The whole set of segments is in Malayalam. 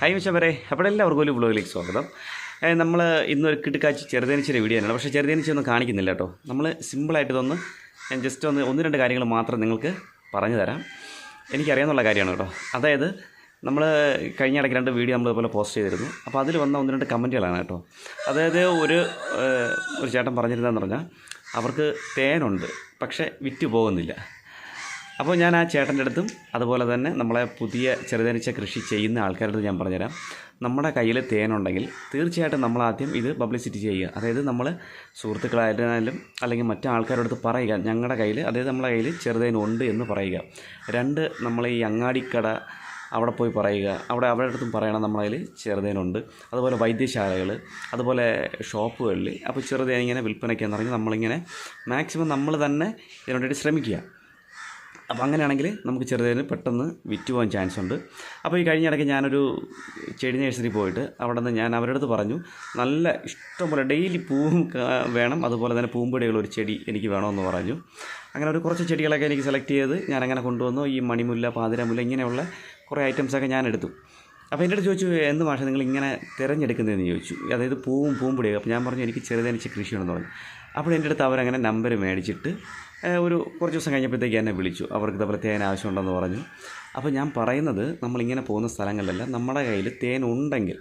ഹായ് മിച്ചവരെ അപ്പോൾ എല്ലാവർക്കും ഒരു ബ്ലോഗിലേക്ക് സ്വാഗതം. നമ്മൾ ഇന്നൊരു കിടുക്കാച്ചി ചെറുതേനിച്ചിന്റെ വീഡിയോ ആണ് പക്ഷേ ചെറുതേനിച്ച ഒന്നും കാണിക്കുന്നില്ല കേട്ടോ. നമ്മൾ സിമ്പിളായിട്ട് ഇതൊന്ന് ഞാൻ ജസ്റ്റ് ഒന്ന് ഒന്ന് രണ്ട് കാര്യങ്ങൾ മാത്രം നിങ്ങൾക്ക് പറഞ്ഞു തരാം. എനിക്കറിയാവുന്ന കാര്യമാണ് കേട്ടോ. അതായത് നമ്മൾ കഴിഞ്ഞ ഇടയ്ക്ക് രണ്ട് വീഡിയോ നമ്മൾ ഇതുപോലെ പോസ്റ്റ് ചെയ്തിരുന്നു. അപ്പോൾ അതിൽ വന്ന ഒന്ന് രണ്ട് കമന്റുകളാണ് കേട്ടോ. അതായത് ഒരു ഒരു ചേട്ടൻ പറഞ്ഞിരുന്നതെന്ന് പറഞ്ഞാൽ അവർക്ക് തേനുണ്ട് പക്ഷേ വിറ്റ് പോകുന്നില്ല. അപ്പോൾ ഞാൻ ആ ചേട്ടന്റെ അടുത്തും അതുപോലെ തന്നെ നമ്മളെ പുതിയ ചെറുതനിച്ച കൃഷി ചെയ്യുന്ന ആൾക്കാരുടെ അടുത്ത് ഞാൻ പറഞ്ഞുതരാം. നമ്മുടെ കയ്യിൽ തേനുണ്ടെങ്കിൽ തീർച്ചയായിട്ടും നമ്മൾ ആദ്യം ഇത് പബ്ലിസിറ്റി ചെയ്യുക. അതായത് നമ്മൾ സുഹൃത്തുക്കളായിരുന്നാലും അല്ലെങ്കിൽ മറ്റു ആൾക്കാരുടെ അടുത്ത് പറയുക ഞങ്ങളുടെ കയ്യിൽ അതായത് നമ്മളെ കയ്യിൽ ചെറുതേനുണ്ട് എന്ന് പറയുക. രണ്ട് നമ്മൾ ഈ അങ്ങാടിക്കട അവിടെ പോയി പറയുക. അവിടെ അവരുടെ അടുത്തും പറയണം നമ്മളെ കയ്യിൽ ചെറുതേനുണ്ട് അതുപോലെ വൈദ്യശാലകൾ അതുപോലെ ഷോപ്പുകളിൽ അപ്പോൾ ചെറുതേൻ ഇങ്ങനെ വിൽപ്പനയ്ക്കെന്ന് പറഞ്ഞ് നമ്മളിങ്ങനെ മാക്സിമം നമ്മൾ തന്നെ ഇതിനു വേണ്ടിയിട്ട് ശ്രമിക്കുക. അപ്പോൾ അങ്ങനെയാണെങ്കിൽ നമുക്ക് ചെറുതേന് പെട്ടെന്ന് വിറ്റ് പോകാൻ ചാൻസ് ഉണ്ട്. അപ്പോൾ ഈ കഴിഞ്ഞ ഇടയ്ക്ക് ഞാനൊരു ചെടി നഴ്സറി പോയിട്ട് അവിടെ നിന്ന് ഞാൻ അവരുടെ അടുത്ത് പറഞ്ഞു നല്ല ഇഷ്ടംപോലെ ഡെയിലി പൂവും വേണം. അതുപോലെ തന്നെ പൂമ്പടിയുള്ള ഒരു ചെടി എനിക്ക് വേണമെന്ന് പറഞ്ഞു. അങ്ങനെ ഒരു കുറച്ച് ചെടികളൊക്കെ എനിക്ക് സെലക്ട് ചെയ്ത് ഞാൻ അങ്ങനെ കൊണ്ടുവന്നു. ഈ മണിമുല്ല പാതിരമുല്ല ഇങ്ങനെയുള്ള കുറേ ഐറ്റംസൊക്കെ ഞാൻ എടുത്തു. അപ്പോൾ എന്റെ അടുത്ത് ചോദിച്ചു എന്ത് ഭാഷ നിങ്ങൾ ഇങ്ങനെ തിരഞ്ഞെടുക്കുന്നതെന്ന് ചോദിച്ചു. അതായത് പൂവും പൂമ്പൊടിയൊക്കെ. അപ്പോൾ ഞാൻ പറഞ്ഞു എനിക്ക് ചെറുതനിച്ച് കൃഷിയുണ്ടെന്ന് പറഞ്ഞു. അപ്പോൾ എന്റെ അടുത്ത് അവരങ്ങനെ നമ്പർ മേടിച്ചിട്ട് ഒരു കുറച്ച് ദിവസം കഴിഞ്ഞപ്പോഴത്തേക്ക് എന്നെ വിളിച്ചു. അവർക്ക് ഇതേപോലെ തേൻ ആവശ്യമുണ്ടെന്ന് പറഞ്ഞു. അപ്പോൾ ഞാൻ പറയുന്നത് നമ്മളിങ്ങനെ പോകുന്ന സ്ഥലങ്ങളിലെല്ലാം നമ്മുടെ കയ്യിൽ തേൻ ഉണ്ടെങ്കിൽ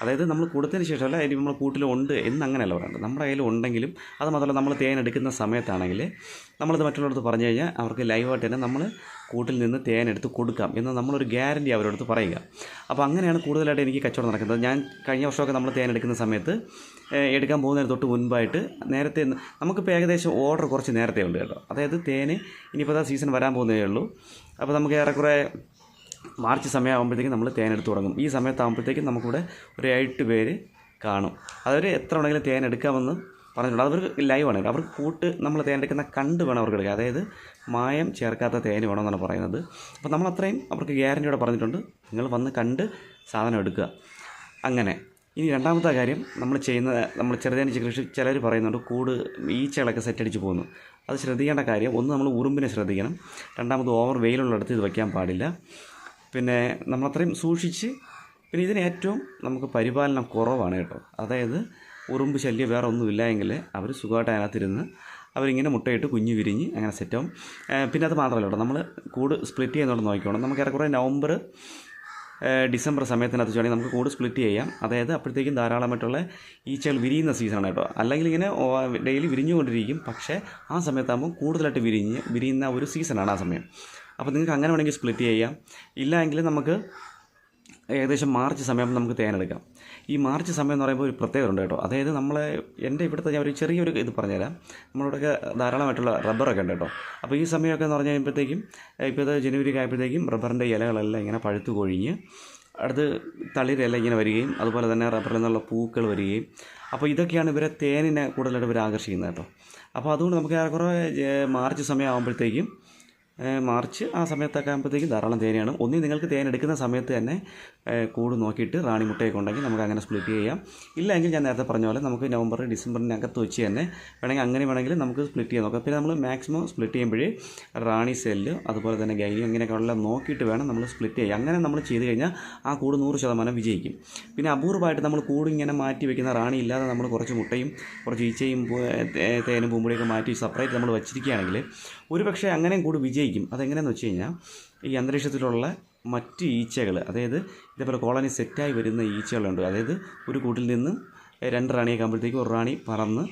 അതായത് നമ്മൾ കൊടുത്തതിന് ശേഷമല്ല ഇനി നമ്മൾ കൂട്ടിലുണ്ട് എന്ന് അങ്ങനെയല്ല പറയുന്നത് നമ്മുടെ കയ്യിൽ ഉണ്ടെങ്കിലും അത് മാത്രമല്ല നമ്മൾ തേൻ എടുക്കുന്ന സമയത്താണെങ്കിൽ നമ്മളത് മറ്റുള്ളവർക്ക് പറഞ്ഞു കഴിഞ്ഞാൽ അവർക്ക് ലൈവായിട്ട് തന്നെ നമ്മൾ കൂട്ടിൽ നിന്ന് തേൻ എടുത്ത് കൊടുക്കാം എന്ന് നമ്മളൊരു ഗ്യാരണ്ടി അവരുടെ പറയുക. അപ്പോൾ അങ്ങനെയാണ് കൂടുതലായിട്ട് എനിക്ക് കച്ചവടം നടക്കുന്നത്. ഞാൻ കഴിഞ്ഞ വർഷമൊക്കെ നമ്മൾ തേൻ എടുക്കുന്ന സമയത്ത് എടുക്കാൻ പോകുന്നതിന് തൊട്ട് മുൻപായിട്ട് നേരത്തെ നമുക്കിപ്പോൾ ഏകദേശം ഓർഡർ കുറച്ച് നേരത്തെ ഉണ്ട് കേട്ടോ. അതായത് തേന് ഇനിയിപ്പോൾ ആ സീസൺ വരാൻ പോകുന്നതേ ഉള്ളൂ. അപ്പോൾ നമുക്ക് ഏറെക്കുറെ മാർച്ച് സമയമാകുമ്പോഴത്തേക്കും നമ്മൾ തേൻ എടുത്ത് തുടങ്ങും. ഈ സമയത്താകുമ്പോഴത്തേക്കും നമുക്കിവിടെ ഒരു എട്ട് പേര് കാണും. അതൊരു എത്ര ഉണ്ടെങ്കിലും തേൻ എടുക്കാമെന്ന് പറഞ്ഞിട്ടുണ്ട്. അവർക്ക് ലൈവാണ് അവർക്ക് കൂട്ട് നമ്മൾ തേൻ എടുക്കുന്ന കണ്ട് വേണം അവർക്ക് എടുക്കുക അതായത് മായം ചേർക്കാത്ത തേൻ വേണമെന്നാണ് പറയുന്നത്. അപ്പോൾ നമ്മൾ അത്രയും അവർക്ക് ഗ്യാരന്റിയോടെ പറഞ്ഞിട്ടുണ്ട്. നിങ്ങൾ വന്ന് കണ്ട് സാധനം എടുക്കുക. അങ്ങനെ. ഇനി രണ്ടാമത്തെ കാര്യം നമ്മൾ ചെയ്യുന്ന നമ്മൾ ചെറുതേനിച്ച് കൃഷി ചിലർ പറയുന്നുണ്ട് കൂട് ഈച്ചകളൊക്കെ സെറ്റടിച്ച് പോകുന്നു. അത് ശ്രദ്ധിക്കേണ്ട കാര്യം ഒന്ന് നമ്മൾ ഉറുമ്പിനെ ശ്രദ്ധിക്കണം. രണ്ടാമത് ഓവർ വെയിലുള്ളിടത്ത് ഇത് വയ്ക്കാൻ പാടില്ല. പിന്നെ നമ്മളത്രയും സൂക്ഷിച്ച് പിന്നെ ഇതിന് ഏറ്റവും നമുക്ക് പരിപാലനം കുറവാണ് കേട്ടോ. അതായത് ഉറുമ്പ് ശല്യം വേറെ ഒന്നുമില്ല എങ്കിൽ അവർ സുഖമായിട്ട് അതിനകത്തിരുന്ന് അവരിങ്ങനെ മുട്ടയിട്ട് കുഞ്ഞു വിരിഞ്ഞ് അങ്ങനെ സെറ്റാവും പിന്നെ അത് മാത്രമല്ല കേട്ടോ നമ്മൾ കൂട് സ്പ്ലിറ്റ് ചെയ്യുന്നുള്ളത് നോക്കിക്കോണം. നമുക്ക് ഏറെക്കുറെ നവംബർ ഡിസംബർ സമയത്തിനകത്ത് വെച്ചാണെങ്കിൽ നമുക്ക് കൂട് സ്പ്ലിറ്റ് ചെയ്യാം. അതായത് അപ്പോഴത്തേക്കും ധാരാളമായിട്ടുള്ള ഈച്ചകൾ വിരിയുന്ന സീസണാണ് കേട്ടോ. അല്ലെങ്കിൽ ഇങ്ങനെ ഡെയിലി വിരിഞ്ഞുകൊണ്ടിരിക്കും. പക്ഷേ ആ സമയത്താകുമ്പോൾ കൂടുതലായിട്ട് വിരിഞ്ഞ് വിരിയുന്ന ഒരു സീസണാണ് ആ സമയം. അപ്പോൾ നിങ്ങൾക്ക് അങ്ങനെ വേണമെങ്കിൽ സ്പ്ലിറ്റ് ചെയ്യാം. ഇല്ല നമുക്ക് ഏകദേശം മാർച്ച് സമയം നമുക്ക് തേനെടുക്കാം ഈ മാർച്ച് സമയം എന്ന് പറയുമ്പോൾ ഒരു പ്രത്യേകത ഉണ്ട് കേട്ടോ. അതായത് നമ്മളെ എന്റെ ഇവിടുത്തെ ഞാൻ ഒരു ചെറിയൊരു ഇത് പറഞ്ഞുതരാം. നമ്മളിവിടെയൊക്കെ ധാരാളമായിട്ടുള്ള റബ്ബറൊക്കെ ഉണ്ട് കേട്ടോ. അപ്പോൾ ഈ സമയമൊക്കെ എന്ന് പറഞ്ഞു കഴിയുമ്പോഴത്തേക്കും ഇപ്പോൾ ഇത് ജനുവരി ആയപ്പോഴത്തേക്കും റബ്ബറിന്റെ ഇലകളെല്ലാം ഇങ്ങനെ പഴുത്തു കൊഴിഞ്ഞ് അടുത്ത് തളിരെല്ലാം ഇങ്ങനെ വരികയും അതുപോലെ തന്നെ റബ്ബറിൽ നിന്നുള്ള പൂക്കൾ വരികയും. അപ്പോൾ ഇതൊക്കെയാണ് ഇവരെ തേനിനെ കൂടുതലായിട്ട് ഇവർ ആകർഷിക്കുന്നത് കേട്ടോ. അപ്പോൾ അതുകൊണ്ട് നമുക്ക് ഏറെക്കുറെ മാർച്ച് സമയമാകുമ്പോഴത്തേക്കും ഏഹ് മാർച്ച് ആ സമയത്തൊക്കെ ആകുമ്പോഴത്തേക്കും ധാരാളം തേനെയാണ്. ഒന്നി നിങ്ങൾക്ക് തേൻ എടുക്കുന്ന സമയത്ത് തന്നെ കൂട് നോക്കിയിട്ട് റാണി മുട്ടയൊക്കെ ഉണ്ടെങ്കിൽ നമുക്ക് അങ്ങനെ സ്പ്ലിറ്റ് ചെയ്യാം. ഇല്ലെങ്കിൽ ഞാൻ നേരത്തെ പറഞ്ഞ പോലെ നമുക്ക് നവംബർ ഡിസംബറിനകത്ത് വെച്ച് തന്നെ വേണമെങ്കിൽ അങ്ങനെ വേണമെങ്കിൽ നമുക്ക് സ്പ്ലിറ്റ് ചെയ്യാൻ നോക്കാം. പിന്നെ നമ്മൾ മാക്സിമം സ്പ്ലിറ്റ് ചെയ്യുമ്പോഴേ റാണി സെല്ല് അതുപോലെ തന്നെ ഗൈനി ഇങ്ങനെയൊക്കെ ഉള്ള നോക്കിയിട്ട് വേണം നമ്മൾ സ്പ്ലിറ്റ് ചെയ്യുക അങ്ങനെ നമ്മൾ ചെയ്ത് കഴിഞ്ഞാൽ ആ കൂട് നൂറ് ശതമാനം വിജയിക്കും. പിന്നെ അപൂർവമായിട്ട് നമ്മൾ കൂട് ഇങ്ങനെ മാറ്റി വെക്കുന്ന റാണി ഇല്ലാതെ നമ്മൾ കുറച്ച് മുട്ടയും കുറച്ച് ഈച്ചയും തേനും പൂമ്പൊടിയൊക്കെ മാറ്റി സെപ്പറേറ്റ് നമ്മൾ വെച്ചിരിക്കുകയാണെങ്കിൽ ഒരു പക്ഷേ അങ്ങനെയും കൂടി വിജയിക്കും. അതെങ്ങനെയെന്ന് വെച്ച് കഴിഞ്ഞാൽ ഈ അന്തരീക്ഷത്തിലുള്ള മറ്റ് ഈച്ചകൾ അതായത് ഇതേപോലെ കോളനി സെറ്റായി വരുന്ന ഈച്ചകളുണ്ട്. അതായത് ഒരു കൂട്ടിൽ നിന്ന് രണ്ട് റാണിയൊക്കെ ആകുമ്പോഴത്തേക്കും ഒരു റാണി പറന്ന്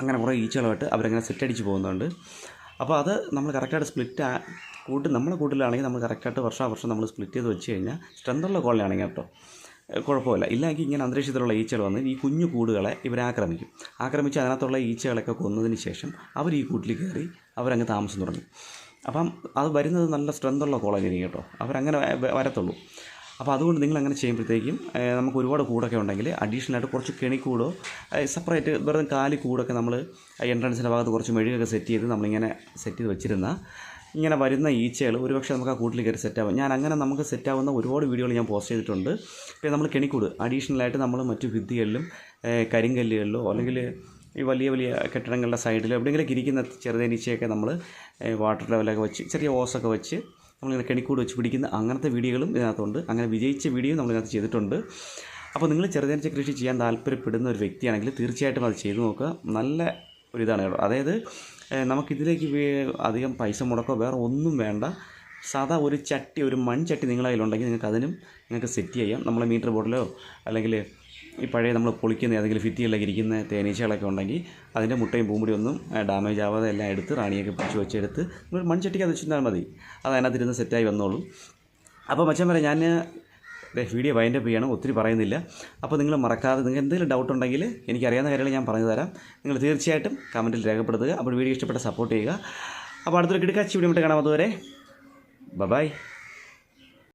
അങ്ങനെ കുറേ ഈച്ചകളുമായിട്ട് അവരങ്ങനെ സെറ്റടിച്ച് പോകുന്നുണ്ട്. അപ്പോൾ അത് നമ്മൾ കറക്റ്റായിട്ട് സ്പ്ലിറ്റ് കൂട്ട് നമ്മളെ കൂട്ടിലാണെങ്കിൽ നമ്മൾ കറക്റ്റായിട്ട് വർഷാവർഷം നമ്മൾ സ്പ്ലിറ്റ് ചെയ്ത് വെച്ച് കഴിഞ്ഞാൽ സ്ട്രെങ്തുള്ള കോളനി ആണെങ്കിൽ കേട്ടോ കുഴപ്പമില്ല. ഇല്ലെങ്കിൽ ഇങ്ങനെ അന്തരീക്ഷത്തിലുള്ള ഈച്ചകൾ വന്ന് ഈ കുഞ്ഞു കൂടുകളെ ഇവർ ആക്രമിക്കും. ആക്രമിച്ച് അതിനകത്തുള്ള ഈച്ചകളൊക്കെ കൊന്നതിന് ശേഷം അവർ ഈ കൂട്ടിൽ കയറി അവരങ്ങ് താമസം തുടങ്ങും. അപ്പം അത് വരുന്നത് നല്ല സ്ട്രെങ്തുള്ള ആയിരിക്കും കേട്ടോ. അവരങ്ങനെ വരത്തുള്ളൂ. അപ്പോൾ അതുകൊണ്ട് നിങ്ങൾ അങ്ങനെ ചെയ്യുമ്പോഴത്തേക്കും നമുക്ക് ഒരുപാട് കൂടൊക്കെ ഉണ്ടെങ്കിൽ അഡീഷണൽ ആയിട്ട് കുറച്ച് കെണിക്കൂടോ സെപ്പറേറ്റ് വെറുതെ കാലി കൂടൊക്കെ നമ്മൾ എൻട്രൻസിന്റെ ഭാഗത്ത് കുറച്ച് മെഴുകൊക്കെ സെറ്റ് ചെയ്ത് നമ്മളിങ്ങനെ സെറ്റ് ചെയ്ത് വെച്ചിരുന്ന ഇങ്ങനെ വരുന്ന ഈച്ചകൾ ഒരുപക്ഷെ നമുക്ക് ആ കൂട്ടിൽ കയറി സെറ്റാവും ഞാൻ അങ്ങനെ നമുക്ക് സെറ്റാവുന്ന ഒരുപാട് വീഡിയോകൾ ഞാൻ പോസ്റ്റ് ചെയ്തിട്ടുണ്ട്. പിന്നെ നമ്മൾ കെണിക്കൂട്. അഡീഷണലായിട്ട് നമ്മൾ മറ്റു ഭിത്തികളിലും കരിങ്കല്ലുകളിലോ അല്ലെങ്കിൽ ഈ വലിയ വലിയ കെട്ടിടങ്ങളുടെ സൈഡിലോ എവിടെയെങ്കിലൊക്കെ ഇരിക്കുന്ന ചെറുതേനീച്ചയൊക്കെ നമ്മൾ വാട്ടർ ലെവലൊക്കെ വെച്ച് ചെറിയ ഓസൊക്കെ വെച്ച് നമ്മളിങ്ങനെ കെണിക്കൂട് വെച്ച് പിടിക്കുന്ന അങ്ങനത്തെ വീഡിയോകളും ഇതിനകത്തുണ്ട്. അങ്ങനെ വിജയിച്ച വീഡിയോ നമ്മളിതിനകത്ത് ചെയ്തിട്ടുണ്ട്. അപ്പോൾ നിങ്ങൾ ചെറുതേനീച്ച കൃഷി ചെയ്യാൻ താല്പര്യപ്പെടുന്ന ഒരു വ്യക്തിയാണെങ്കിൽ തീർച്ചയായിട്ടും അത് ചെയ്തു നോക്കുക. നല്ല ഒരു ഇതാണ് കേട്ടോ. അതായത് നമുക്കിതിലേക്ക് അധികം പൈസ മുടക്കോ വേറെ ഒന്നും വേണ്ട. സാധാ ഒരു ചട്ടി ഒരു മൺചട്ടി നിങ്ങളുടെ കയ്യിലുണ്ടെങ്കിൽ നിങ്ങൾക്ക് അതിനും നിങ്ങൾക്ക് സെറ്റ് ചെയ്യാം. നമ്മളെ മീറ്റർ ബോർഡിലോ അല്ലെങ്കിൽ ഈ പഴയ നമ്മൾ പൊളിക്കുന്ന ഏതെങ്കിലും ഭിത്തികളിലൊക്കെ ഇരിക്കുന്ന തേനീച്ചകളൊക്കെ ഉണ്ടെങ്കിൽ അതിന്റെ മുട്ടയും പൂമ്പൊടി ഒന്നും ഡാമേജ് ആവാതെ എല്ലാം എടുത്ത് റാണിയൊക്കെ പിടിച്ച് വെച്ചെടുത്ത് നിങ്ങൾ മൺചട്ടിക്ക് അത് വെച്ചിരുന്നാൽ മതി. അത് അതിനകത്തിരുന്ന് സെറ്റായി വന്നോളൂ. അപ്പോൾ മച്ചാൻ വരെ ഞാൻ വീഡിയോ വൈൻഡപ്പ് ചെയ്യണം ഒത്തിരി പറയുന്നില്ല. അപ്പോൾ നിങ്ങൾ മറക്കാതെ നിങ്ങൾക്ക് എന്തെങ്കിലും ഡൗട്ട് ഉണ്ടെങ്കിൽ എനിക്കറിയാവുന്ന കാര്യങ്ങൾ ഞാൻ പറഞ്ഞു തരാം. നിങ്ങൾ തീർച്ചയായിട്ടും കമന്റിൽ രേഖപ്പെടുത്തുക. അപ്പോൾ വീഡിയോ ഇഷ്ടപ്പെട്ട സപ്പോർട്ട് ചെയ്യുക. അപ്പോൾ അടുത്തൊരു കിടക്കാച്ചി വീഡിയോ കാണാം അതുവരെ. ബൈ